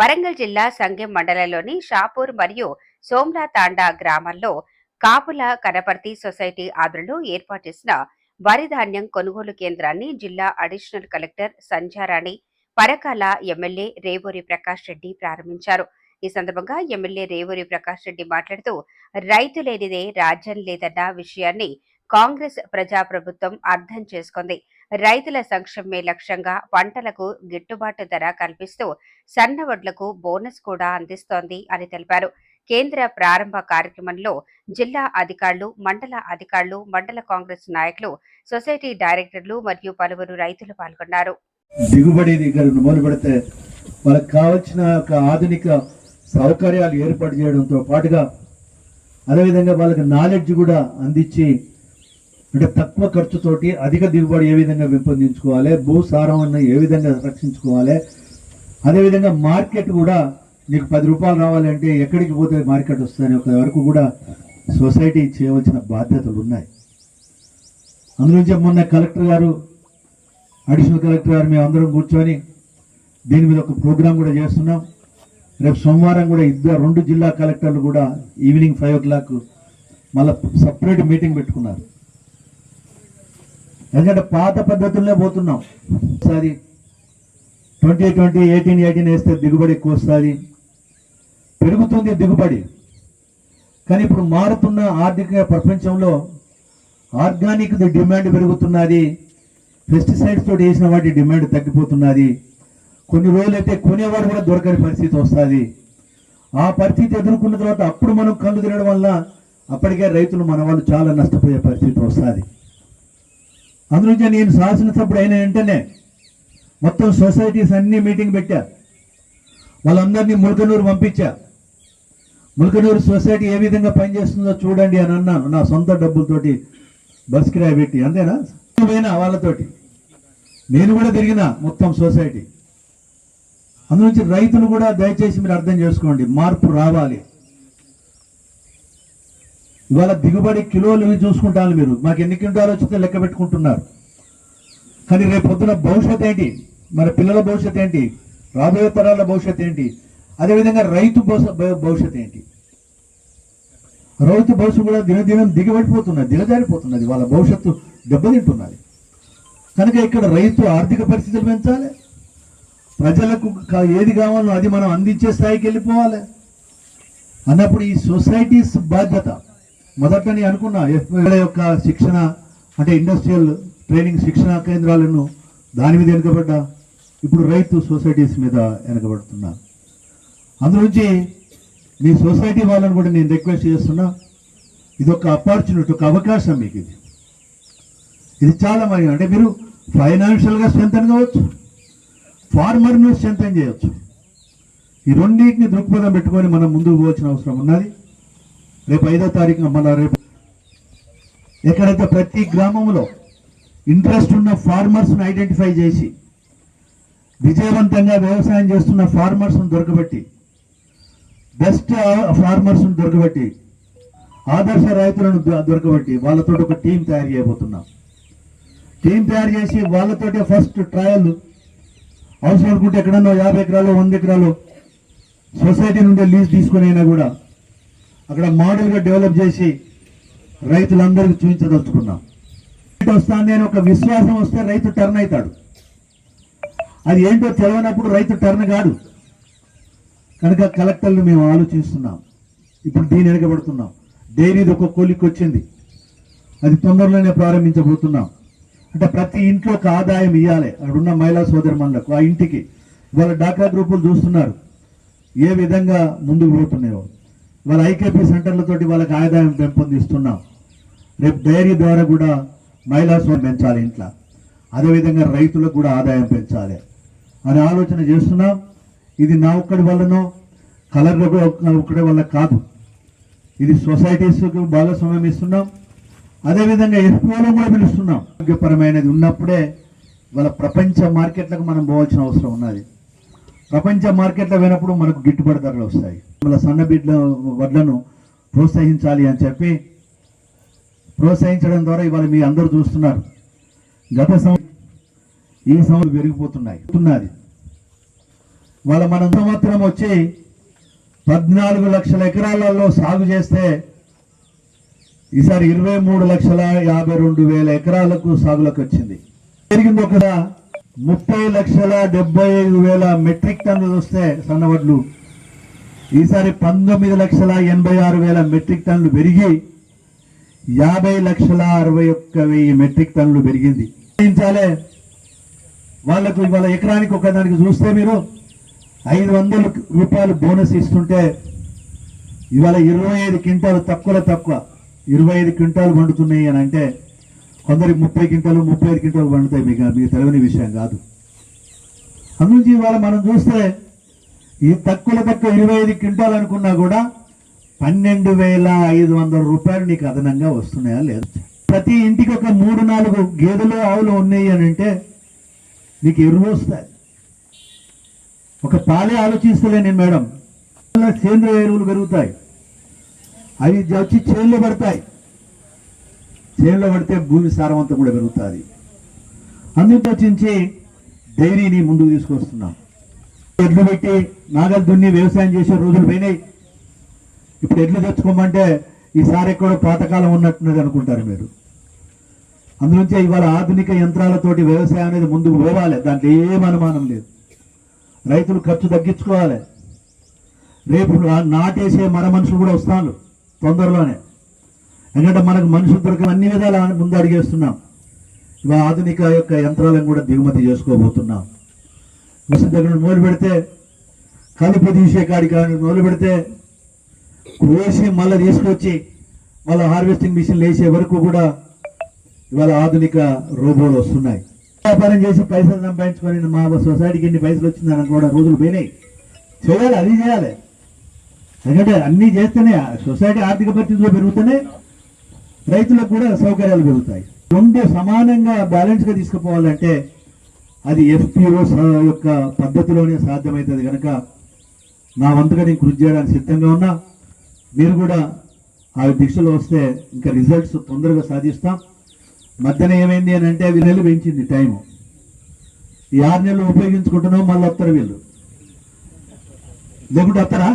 వరంగల్ జిల్లా సంగెం మండలంలోని షాపూర్ మరియు సోమ్లా తాండా గ్రామాల్లో కాపుల కనపర్తి సొసైటీ ఆధ్వర్యంలో ఏర్పాటు చేసిన వరి ధాన్యం కొనుగోలు కేంద్రాన్ని జిల్లా additional collector Sandhyarani Parakala MLA Revuri Prakash Reddy ప్రారంభించారు. ఈ సందర్భంగా ఎమ్మెల్యే రేవూరి ప్రకాష్ రెడ్డి మాట్లాడుతూ రైతు లేనిదే రాజ్యం లేదన్న విషయాన్ని కాంగ్రెస్ ప్రజాప్రభుత్వం అర్థం చేసుకుంది. రైతుల సంక్షేమే లక్ష్యంగా పంటలకు గిట్టుబాటు ధర కల్పిస్తూ సన్న వడ్లకు బోనస్ కూడా అందిస్తోంది అని తెలిపారు. కేంద్ర ప్రారంభ కార్యక్రమంలో జిల్లా అధికారులు మండల అధికారులు మండల కాంగ్రెస్ నాయకులు సొసైటీ డైరెక్టర్లు మరియు పలువురు రైతులు పాల్గొన్నారు. దిగుబడి దగ్గర మొదలు పెడితే వాళ్ళకి కావలసిన ఒక ఆధునిక సౌకర్యాలు ఏర్పాటు చేయడంతో పాటుగా అదేవిధంగా వాళ్ళకి నాలెడ్జ్ కూడా అందించి అంటే తక్కువ ఖర్చుతోటి అధిక దిగుబడి ఏ విధంగా పెంపొందించుకోవాలి భూసారాన్ని ఏ విధంగా రక్షించుకోవాలి అదేవిధంగా మార్కెట్ కూడా నీకు పది రూపాయలు రావాలంటే ఎక్కడికి పోతే మార్కెట్ వస్తుందని ఒక వరకు కూడా సొసైటీ చేయవలసిన బాధ్యతలు ఉన్నాయి. అందులోంచి మొన్న కలెక్టర్ గారు అడిషనల్ కలెక్టర్ గారు మేము అందరం కూర్చొని దీని మీద ఒక ప్రోగ్రాం కూడా చేస్తున్నాం. రేపు సోమవారం కూడా ఇద్దరు రెండు జిల్లా కలెక్టర్లు కూడా ఈవినింగ్ ఫైవ్ ఓ క్లాక్ మళ్ళీ సపరేట్ మీటింగ్ పెట్టుకున్నారు. ఎందుకంటే పాత పద్ధతుల్లో పోతున్నాం. ఒకసారి ట్వంటీ ట్వంటీ ఎయిటీన్ ఎయిటీన్ వేస్తే దిగుబడి ఎక్కువ వస్తుంది. పెరుగుతుంది దిగుబడి. కానీ ఇప్పుడు మారుతున్న ఆర్థిక ప్రపంచంలో ఆర్గానిక్ డిమాండ్ పెరుగుతున్నది. పెస్టిసైడ్స్ తోటి వేసిన వాటి డిమాండ్ తగ్గిపోతున్నది. కొన్ని రోజులైతే కొనేవాడు కూడా దొరకని పరిస్థితి వస్తుంది. ఆ పరిస్థితి ఎదుర్కొన్న తర్వాత అప్పుడు మనం కళ్ళు తినడం వల్ల అప్పటికే రైతులు మన వాళ్ళు చాలా నష్టపోయే పరిస్థితి వస్తుంది. అందులోంచి నేను శాసనసభ్యుడు అయిన వెంటనే మొత్తం సొసైటీస్ అన్నీ మీటింగ్ పెట్టా. వాళ్ళందరినీ ములకనూరు పంపించా. ములకనూరు సొసైటీ ఏ విధంగా పనిచేస్తుందో చూడండి అని అన్నాను. నా సొంత డబ్బులతోటి బస్ కిరాయి పెట్టి. అంతేనా? పోయినా వాళ్ళతోటి. నేను కూడా తిరిగిన మొత్తం సొసైటీ. అందులోంచి రైతులు కూడా దయచేసి మీరు అర్థం చేసుకోండి. మార్పు రావాలి. ఇవాళ దిగుబడి కిలోలు ఇవి చూసుకుంటాను మీరు. మాకు ఎన్ని క్వింటాలు వచ్చితే లెక్క పెట్టుకుంటున్నారు. కానీ రేపు పొద్దున భవిష్యత్ ఏంటి? మన పిల్లల భవిష్యత్ ఏంటి? రాబోయే తరాల భవిష్యత్ ఏంటి? అదేవిధంగా రైతు భ- భవిష్యత్ ఏంటి? రైతు భవిష్యత్తు కూడా దినదినం దిగబడిపోతున్నది దిగజారిపోతున్నది. వాళ్ళ భవిష్యత్తు దెబ్బతింటున్నది. కనుక ఇక్కడ రైతు ఆర్థిక పరిస్థితులు పెంచాలి. ప్రజలకు ఏది కావాలో అది మనం అందించే స్థాయికి వెళ్ళిపోవాలి. అన్నప్పుడు ఈ సొసైటీస్ బాధ్యత మొదట నేను అనుకున్నా ఎఫ్ఐల యొక్క శిక్షణ అంటే ఇండస్ట్రియల్ ట్రైనింగ్ శిక్షణ కేంద్రాలను దాని మీద వెనుకబడ్డా ఇప్పుడు రైతు సొసైటీస్ మీద వెనుకబడుతున్నా. అందులోంచి మీ సొసైటీ వాళ్ళని కూడా నేను రిక్వెస్ట్ చేస్తున్నా ఇది ఒక ఆపర్చునిటీ ఒక అవకాశం మీకు ఇది. ఇది చాలా మరి అంటే మీరు ఫైనాన్షియల్గా స్ట్రెంథన్ కావచ్చు ఫార్మర్ను స్ట్రెంథన్ చేయవచ్చు ఈ రెండింటిని దృక్పథం పెట్టుకొని మనం ముందుకు పోవాల్సిన అవసరం ఉన్నది. రేపు ఐదో తారీఖున మళ్ళా రేపు. ఎక్కడైతే ప్రతి గ్రామంలో ఇంట్రెస్ట్ ఉన్న ఫార్మర్స్ను ఐడెంటిఫై చేసి విజయవంతంగా వ్యవసాయం చేస్తున్న ఫార్మర్స్ను దొరకబెట్టి బెస్ట్ ఫార్మర్స్ను దొరకబెట్టి ఆదర్శ రైతులను దొరకబెట్టి వాళ్ళతో ఒక టీం తయారు చేయబోతున్నాం. టీం తయారు చేసి వాళ్ళతోటే ఫస్ట్ ట్రయల్. అవసరం అనుకుంటే ఎక్కడన్నా యాభై ఎకరాలు వంద ఎకరాలు సొసైటీ నుండి లీజ్ తీసుకుని అయినా కూడా అక్కడ మోడల్గా డెవలప్ చేసి రైతులందరికీ చూపించదలుచుకున్నాం. రేట్ వస్తుంది అని ఒక విశ్వాసం వస్తే రైతు టర్న్ అవుతాడు. అది ఏంటో తెలియనప్పుడు రైతు టర్న్ కాదు. కనుక కలెక్టర్లు మేము ఆలోచిస్తున్నాం. ఇప్పుడు దీని వెనకబడుతున్నాం. డైరీది ఒక కూలికి వచ్చింది. అది తొందరలోనే ప్రారంభించబోతున్నాం. అంటే ప్రతి ఇంట్లో ఒక ఆదాయం ఇవ్వాలి అక్కడున్న మహిళా సోదరుమణులకు ఆ ఇంటికి. ఇవాళ డాక్రా గ్రూపులు చూస్తున్నారు. ఏ విధంగా ముందుకు పోతున్నాయో. వాళ్ళ ఐకేపీ సెంటర్లతోటి వాళ్ళకి ఆదాయం పెంపొందిస్తున్నాం. రేపు డైరీ ద్వారా కూడా మహిళా స్వామి పెంచాలి ఇంట్లో. అదేవిధంగా రైతులకు కూడా ఆదాయం పెంచాలి అని ఆలోచన చేస్తున్నాం. ఇది నా ఒక్కడి వల్లనో కలర్ ఒక్కడి వల్ల కాదు. ఇది సొసైటీస్కు భాగస్వామ్యం ఇస్తున్నాం. అదేవిధంగా ఎఫ్ఓలో కూడా పిలుస్తున్నాం. ఆరోగ్యపరమైనది ఉన్నప్పుడే వాళ్ళ ప్రపంచ మార్కెట్లకు మనం పోవాల్సిన అవసరం ఉన్నది. ప్రపంచ మార్కెట్లో పోయినప్పుడు మనకు గిట్టుబాటు ధరలు వస్తాయి. మన సన్నబిడ్డల వడ్లను ప్రోత్సహించాలి అని చెప్పి ప్రోత్సహించడం ద్వారా ఇవాళ మీ అందరూ చూస్తున్నారు. గత సంవత్సరం ఈ సంవత్సరం పెరిగిపోతున్నాయి. ఉన్నది వాళ్ళ మన సంవత్సరం వచ్చి పద్నాలుగు లక్షల ఎకరాలలో సాగు చేస్తే ఈసారి ఇరవై మూడు లక్షల యాభై రెండు వేల ఎకరాలకు సాగులోకి వచ్చింది. పెరిగింది ఒక ముప్పై లక్షల డెబ్బై ఐదు వేల మెట్రిక్ టన్నులు వస్తే సన్నవడ్లు ఈసారి పంతొమ్మిది లక్షల ఎనభై ఆరు వేల మెట్రిక్ టన్నులు పెరిగి యాభై లక్షల అరవై ఒక్క వెయ్యి మెట్రిక్ టన్నులు పెరిగింది. వాళ్ళకు ఇవాళ ఎకరానికి ఒక దానికి చూస్తే మీరు ఐదు వందల రూపాయలు బోనస్ ఇస్తుంటే ఇవాళ ఇరవై ఐదు క్వింటాలు తక్కువలో తక్కువ. ఇరవై ఐదు క్వింటాలు పండుతున్నాయి అని అంటే కొందరికి ముప్పై క్వింటాలు ముప్పై ఐదు క్వింటాలు పండుతాయి మీకు మీకు తెలియని విషయం కాదు. అందుంచి ఇవాళ మనం చూస్తే ఈ తక్కువ తక్కువ ఇరవై ఐదు క్వింటాలు అనుకున్నా కూడా పన్నెండు వేల ఐదు వందల రూపాయలు నీకు అదనంగా వస్తున్నాయా లేదు? ప్రతి ఇంటికి ఒక మూడు నాలుగు గేదెలు ఆవులు ఉన్నాయి అని అంటే నీకు ఎరువు వస్తాయి. ఒక పాలే ఆలోచిస్తలే నేను మేడం. సేంద్రియ ఎరువులు పెరుగుతాయి. అవి వచ్చి చేళ్ళు పడతాయి. చేనులో పడితే భూమి సారవంతం కూడా పెరుగుతుంది. అందుకోచించి డైరీని ముందుకు తీసుకొస్తున్నాం. ఎడ్లు పెట్టి నాగలు దున్ని వ్యవసాయం చేసే రోజులు పోయినాయి. ఇప్పుడు ఎడ్లు తెచ్చుకోమంటే ఈసారి ఎక్కడో పాతకాలం ఉన్నట్టున్నది అనుకుంటారు మీరు. అందునుంచే ఇవాళ ఆధునిక యంత్రాలతోటి వ్యవసాయం అనేది ముందుకు పోవాలి. దాంట్లో ఏం అనుమానం లేదు. రైతులు ఖర్చు తగ్గించుకోవాలి. రేపు నాటేసే మర మనుషులు కూడా వస్తాను తొందరలోనే. ఎందుకంటే మనకు మనుషులు దొరకని అన్ని విధాల ముందు అడిగేస్తున్నాం. ఇవాళ ఆధునిక యొక్క యంత్రాలను కూడా దిగుమతి చేసుకోబోతున్నాం. మిషన్ దగ్గర మొదలు పెడితే కలుపు తీసే కాడికి మొదలు పెడితే కోసి మళ్ళీ తీసుకొచ్చి మళ్ళీ హార్వెస్టింగ్ మిషన్లు వేసే వరకు కూడా ఇవాళ ఆధునిక రోబోలు వస్తున్నాయి. వ్యాపారం చేసి పైసలు సంపాదించుకొని మా సొసైటీకి ఎన్ని పైసలు వచ్చిందని కూడా రోజులు పోయినాయి. చేయాలి అది చేయాలి. ఎందుకంటే అన్నీ చేస్తేనే సొసైటీ ఆర్థిక పరిస్థితిలో పెరుగుతూనే రైతులకు కూడా సౌకర్యాలు పెరుగుతాయి రెండు సమానంగా బ్యాలెన్స్గా తీసుకుపోవాలంటే అది ఎఫ్పిఓ యొక్క పద్ధతిలోనే సాధ్యమవుతుంది కనుక నా వంతుగా నేను కృషి చేయడానికి సిద్ధంగా ఉన్నా. మీరు కూడా ఆ దిశలో వస్తే ఇంకా రిజల్ట్స్ తొందరగా సాధిస్తాం. మధ్యన ఏమైంది అని అంటే అవి నెలలు పెంచింది టైం ఈ ఆరు నెలలు ఉపయోగించుకుంటున్నాం మళ్ళీ వస్తారు వీళ్ళు. లేకుంటే వస్తారా